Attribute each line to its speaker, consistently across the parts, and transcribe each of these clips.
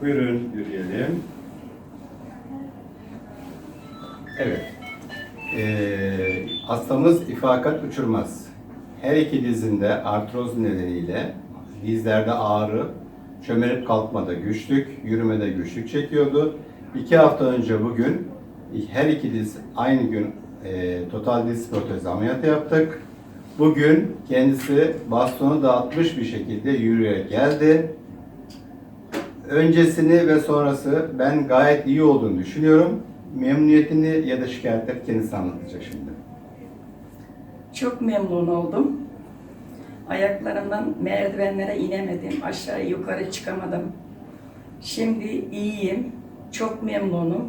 Speaker 1: Buyurun yürüyelim. Evet. Ee, hastamız ifakat uçurmaz. Her iki dizinde artroz nedeniyle dizlerde ağrı, çömelip kalkmada güçlük, yürümede güçlük çekiyordu. İki hafta önce bugün her iki diz aynı gün e, total diz protezi ameliyatı yaptık. Bugün kendisi bastonu dağıtmış bir şekilde yürüyerek geldi. Öncesini ve sonrası ben gayet iyi olduğunu düşünüyorum. Memnuniyetini ya da şikayetleri kendisi anlatacak şimdi.
Speaker 2: Çok memnun oldum. Ayaklarımdan merdivenlere inemedim. Aşağı yukarı çıkamadım. Şimdi iyiyim. Çok memnunum.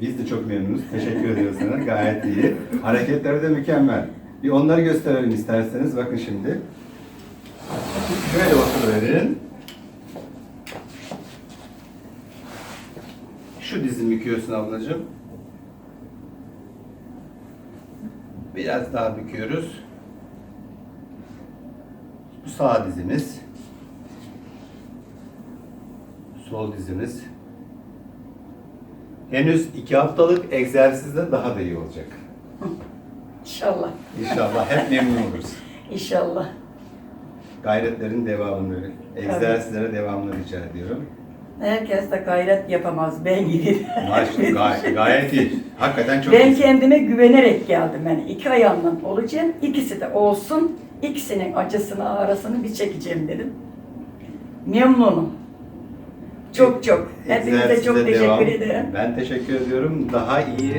Speaker 1: Biz de çok memnunuz. Teşekkür ediyoruz sana. Gayet iyi. Hareketleri de mükemmel. Bir onları gösterelim isterseniz. Bakın şimdi. Şöyle oturuverin. Şu dizimi büküyorsun ablacığım. Biraz daha büküyoruz. Bu sağ dizimiz. Sol dizimiz. Henüz iki haftalık egzersizde daha da iyi olacak.
Speaker 2: İnşallah.
Speaker 1: İnşallah hep memnun oluruz.
Speaker 2: İnşallah.
Speaker 1: Gayretlerin devamını, egzersizlere devamını rica ediyorum.
Speaker 2: Herkes de gayret yapamaz ben gibi.
Speaker 1: Maşallah gay- gayet iyi. Hakikaten çok
Speaker 2: ben
Speaker 1: iyi.
Speaker 2: kendime güvenerek geldim. Yani iki ayağımdan olacağım. İkisi de olsun. İkisinin acısını, ağrısını bir çekeceğim dedim. Memnunum. Çok çok. Hepinize çok teşekkür
Speaker 1: devam.
Speaker 2: ederim.
Speaker 1: Ben teşekkür ediyorum. Daha iyi